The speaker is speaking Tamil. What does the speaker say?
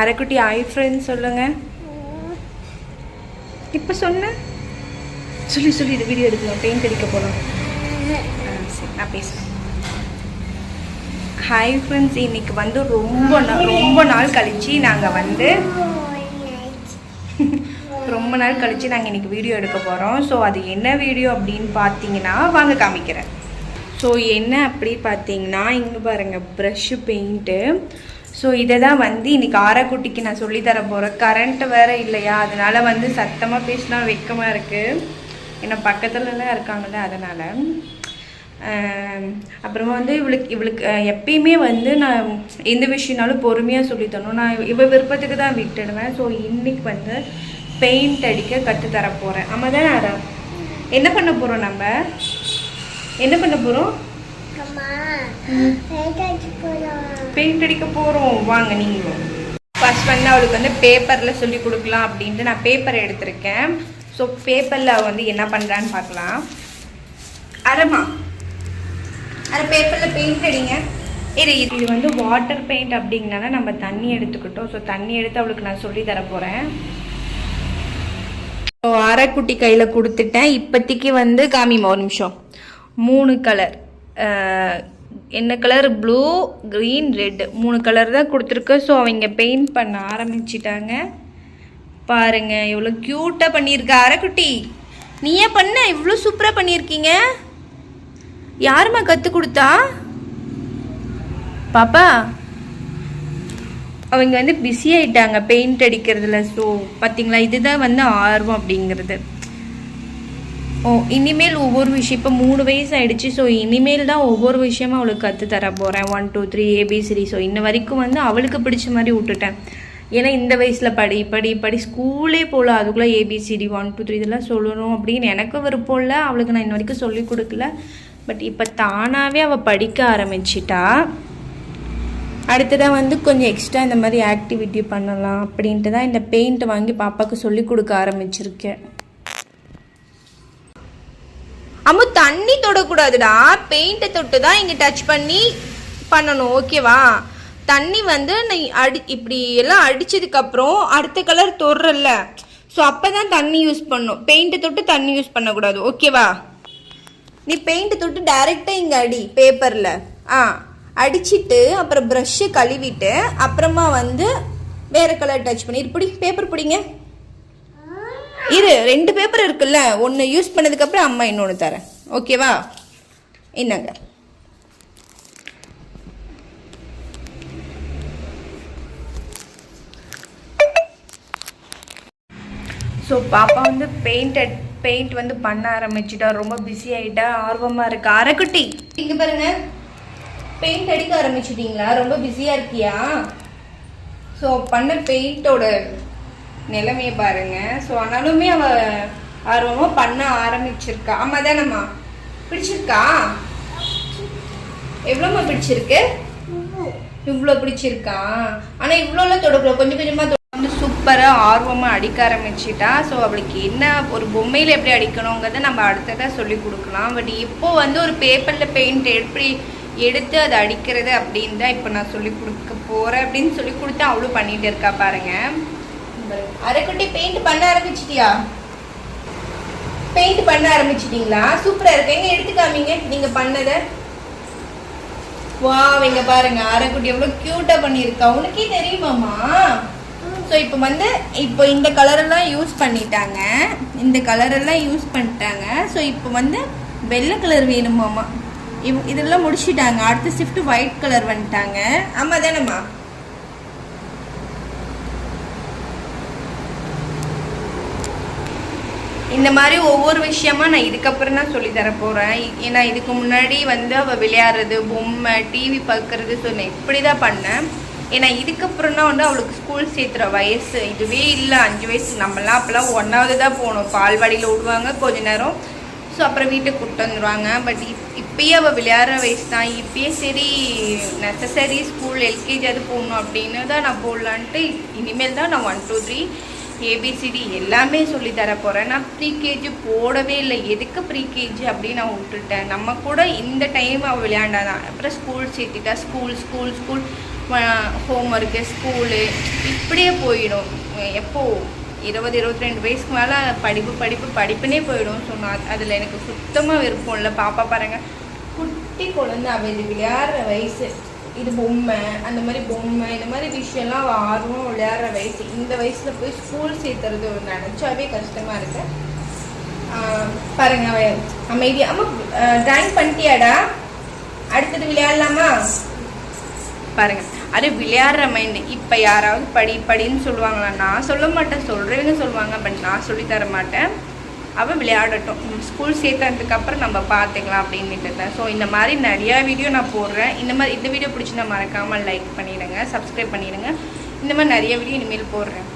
அரைக்குட்டி ஐ ஃப்ரெண்ட்ஸ் சொல்லுங்க. இப்போ சொன்ன? சொல்லி சொல்லி இது வீடியோ எடுக்கணும் பெயிண்ட் அடிக்க போகலாம் சரி நான் பேசுகிறேன் ஹாய் ஃப்ரெண்ட்ஸ் இன்னைக்கு வந்து ரொம்ப நாள் ரொம்ப நாள் கழித்து நாங்கள் வந்து ரொம்ப நாள் கழித்து நாங்கள் இன்னைக்கு வீடியோ எடுக்க போகிறோம் ஸோ அது என்ன வீடியோ அப்படின்னு பார்த்தீங்கன்னா வாங்க காமிக்கிறேன். ஸோ என்ன அப்படி பார்த்தீங்கன்னா இங்கே பாருங்கள் ப்ரஷ்ஷு பெயிண்ட்டு ஸோ இதை தான் வந்து இன்னைக்கு ஆரக்குட்டிக்கு நான் சொல்லித்தர தர போகிறேன் கரண்ட் வேறு இல்லையா? அதனால் வந்து சத்தமாக பேசினா வெக்கமாக இருக்குது ஏன்னா பக்கத்துலலாம் இருக்காங்கல்ல அதனால். அப்புறமா வந்து இவளுக்கு இவளுக்கு எப்பயுமே வந்து நான் எந்த விஷயம்னாலும் பொறுமையாக சொல்லித்தரணும் நான் இவ விருப்பத்துக்கு தான் விட்டுடுவேன். ஸோ இன்னைக்கு வந்து பெயிண்ட் அடிக்க கற்றுத்தர தர போகிறேன் ஆமாம் தானே என்ன பண்ண போகிறோம் நம்ம? என்ன பண்ண போகிறோம் பெயிண்ட் அடிக்க போகிறோம் வாங்க நீங்களும். ஃபர்ஸ்ட் வந்து அவளுக்கு வந்து பேப்பரில் சொல்லி கொடுக்கலாம் அப்படின்ட்டு நான் பேப்பர் எடுத்திருக்கேன். ஸோ பேப்பரில் வந்து என்ன பண்ணுறான்னு பார்க்கலாம். அரமா அரை பேப்பரில் பெயிண்ட் அடிங்க. இது இது வந்து வாட்டர் பெயிண்ட் அப்படிங்கனால நம்ம தண்ணி எடுத்துக்கிட்டோம். ஸோ தண்ணி எடுத்து அவளுக்கு நான் சொல்லி தர போகிறேன் ஸோ அரைக்குட்டி கையில் கொடுத்துட்டேன். இப்போதைக்கு வந்து காமிமா ஒரு நிமிஷம். மூணு கலர் என்ன கலர் ப்ளூ க்ரீன் ரெட் மூணு கலர் தான் கொடுத்துருக்கு. ஸோ அவங்க பெயிண்ட் பண்ண ஆரம்பிச்சிட்டாங்க. பாருங்கள் எவ்வளோ க்யூட்டாக பண்ணியிருக்க அரைக்குட்டி. நீயே பண்ண இவ்வளோ சூப்பராக பண்ணியிருக்கீங்க. யாரும்மா கற்றுக் கொடுத்தா? பாப்பா அவங்க வந்து பிஸி ஆயிட்டாங்க பெயிண்ட் அடிக்கிறதுல. ஸோ பார்த்தீங்களா இதுதான் வந்து ஆர்வம் அப்படிங்கிறது. ஓ இனிமேல் ஒவ்வொரு விஷயம் இப்போ மூணு வயசு ஆகிடுச்சு ஸோ இனிமேல் தான் ஒவ்வொரு விஷயமும் அவளுக்கு கற்று தர போகிறேன் one two three A B C D so இன்ன வரைக்கும் வந்து அவளுக்கு பிடிச்ச மாதிரி விட்டுட்டேன். ஏன்னா இந்த வயசில் படி படி படி ஸ்கூலே போகல அதுக்குள்ளே ஏபிசிடி ஒன் டூ த்ரீ இதெல்லாம் சொல்லணும் அப்படின்னு எனக்கு விருப்பம் இல்லை. அவளுக்கு நான் இன்ன வரைக்கும் சொல்லிக் கொடுக்கல. பட் இப்போ தானாகவே அவள் படிக்க ஆரம்பிச்சிட்டா. அடுத்ததாக வந்து கொஞ்சம் எக்ஸ்ட்ரா இந்த மாதிரி ஆக்டிவிட்டி பண்ணலாம் அப்படின்ட்டு தான் இந்த பெயிண்ட் வாங்கி பாப்பாவுக்கு சொல்லி கொடுக்க ஆரம்பிச்சிருக்கேன். அம்மு தண்ணி தொடக்கூடாதுடா. பெயிண்ட்டை தொட்டு தான் இங்கே டச் பண்ணி பண்ணணும். ஓகேவா தண்ணி வந்து நீ அடி இப்படி எல்லாம் அடித்ததுக்கப்புறம் அடுத்த கலர் தொடுறல்ல. ஸோ அப்போ தான் தண்ணி யூஸ் பண்ணும். பெயிண்ட்டை தொட்டு தண்ணி யூஸ் பண்ணக்கூடாது. ஓகேவா நீ பெயிண்ட்டை தொட்டு டைரெக்டாக இங்கே அடி பேப்பரில் ஆ அடிச்சிட்டு அப்புறம் ப்ரஷ்ஷை கழுவிட்டு அப்புறமா வந்து வேறு கலர் டச் பண்ணி இப்படி பேப்பர் பிடிங்க. இரு ரெண்டு பேப்பர் இருக்குல்ல. ஒன்று யூஸ் பண்ணதுக்கப்புறம் அம்மா இன்னொன்று தரேன். ஓகேவா என்னங்க ஸோ பாப்பா வந்து பெயிண்ட் பெயிண்ட் வந்து பண்ண ஆரம்பிச்சிட்டா. ரொம்ப பிஸி ஆகிட்டா ஆர்வமாக இருக்கா? அரைக்குட்டி. இங்கே பாருங்க. பெயிண்ட் அடிக்க ஆரம்பிச்சிட்டீங்களா? ரொம்ப பிஸியாக இருக்கியா? ஸோ பண்ண பெயிண்டோட நிலைமையை பாருங்க. ஸோ ஆனாலுமே அவ ஆர்வமாக பண்ண ஆரம்பிச்சிருக்கா. ஆமாம் தானம்மா பிடிச்சிருக்கா? எவ்வளோம்மா பிடிச்சிருக்கு? இவ்வளோ பிடிச்சிருக்கா? ஆனால் இவ்வளோலாம் தொடக்கூடாது கொஞ்சம் கொஞ்சமாக வந்து சூப்பராக ஆர்வமாக அடிக்க ஆரம்பிச்சிட்டா. ஸோ அவளுக்கு என்ன ஒரு பொம்மையில் எப்படி அடிக்கணுங்கிறத நம்ம அடுத்ததாக சொல்லி கொடுக்கலாம். பட் இப்போ வந்து ஒரு பேப்பரில் பெயிண்ட் எப்படி எடுத்து அதை அடிக்கிறது அப்படின்னு தான் இப்போ நான் சொல்லி கொடுக்க போகிறேன் அப்படின்னு சொல்லி கொடுத்து அவளும் பண்ணிகிட்டு இருக்கா பாருங்கள் அரைக்குட்டி பெயிண்ட் பண்ண ஆரம்பிச்சிட்டியா? பெயிண்ட் பண்ண ஆரம்பிச்சிட்டீங்களா? சூப்பராக இருக்கு. எங்க எடுத்து காமிங்க நீங்கள் பண்ணதை. வா இங்க பாருங்க. அரைக்குட்டி எவ்வளவு கியூட்டா பண்ணியிருக்கா. உனக்கே தெரியுமாமா ஸோ இப்போ வந்து இப்போ இந்த கலரெல்லாம் யூஸ் பண்ணிட்டாங்க. இந்த கலரெல்லாம் யூஸ் பண்ணிட்டாங்க. ஸோ இப்போ வந்து வெள்ளை கலர் வேணுமாமா இவ் இதெல்லாம் முடிச்சிட்டாங்க. அடுத்த ஷிஃப்ட் ஒயிட் கலர் வந்துட்டாங்க. ஆமாம் தானேம்மா இந்த மாதிரி ஒவ்வொரு விஷயமா நான் இதுக்கப்புறம் தான் சொல்லி தர ஏன்னா இதுக்கு முன்னாடி வந்து அவ விளையாடுறது பொம்மை டிவி பார்க்கறது ஸோ நான் இப்படி தான் பண்ணேன். ஏன்னா இதுக்கப்புறம் தான் வந்து அவளுக்கு ஸ்கூல் சேர்த்துற வயசு. இதுவே இல்லை அஞ்சு வயசு. நம்மலாம் அப்போல்லாம் ஒன்றாவது தான் போகணும் பால்வாடியில் விடுவாங்க கொஞ்ச நேரம். ஸோ அப்புறம் வீட்டுக்கு கூப்பிட்டு வந்துடுவாங்க பட் இப் இப்பயே அவள் விளையாடுற வயசு தான். இப்பயே சரி நெசசரி ஸ்கூல் எல்கேஜி அது போகணும் அப்படின்னு தான் நான் போடலான்ட்டு இனிமேல் தான் நான் ஒன் டூ த்ரீ ஏபிசிடி எல்லாமே சொல்லி தர போகிறேன் நான் ப்ரீகேஜி போடவே இல்லை. எதுக்கு ப்ரீகேஜி அப்படின்னு நான் விட்டுட்டேன். நம்ம கூட இந்த டைம் அவள் விளையாண்டாதான். அப்புறம் school சேர்த்துட்டா school school school home work school இப்படியே போயிடும். எப்போ? இருபது இருபத்தி ரெண்டு வயசுக்கு மேலே படிப்பு படிப்பு படிப்புனே போயிடும் சொன்னால் அதில் எனக்கு சுத்தமாக விருப்பம் இல்லை. பாப்பா பாருங்கள் குட்டி குழந்தை அவள் விளையாடுற வயசு. இது பொம்மை அந்த மாதிரி பொம்மை இந்த மாதிரி விஷயம்லாம் அவள் ஆர்வம் விளையாடுற வயசு. இந்த வயசில் போய் ஸ்கூல் சேர்த்துறது நினச்சாவே கஷ்டமாக இருக்கு. பாருங்க அவள் அமைதி அம்மா ட்ராயிங் பண்ணிட்டியாடா? அடுத்தது விளையாடலாமா? பாருங்க அது விளையாடுற மைண்டு இப்போ யாராவது படி படின்னு சொல்லுவாங்களா? நான் சொல்ல மாட்டேன் சொல்கிறவங்க சொல்லுவாங்க பட் நான் சொல்லித்தர தர மாட்டேன். அவள் விளையாடட்டும். ஸ்கூல் சேர்த்ததுக்கப்புறம் நம்ம பார்த்துக்கலாம் அப்படின்ட்டு தான் ஸோ இந்த மாதிரி நிறையா வீடியோ நான் போடுறேன். இந்த மாதிரி இந்த வீடியோ பிடிச்சி நான் மறக்காமல் லைக் பண்ணிடுங்க சப்ஸ்கிரைப் பண்ணிடுங்க. இந்த மாதிரி நிறைய வீடியோ இனிமேல் போடுறேன்.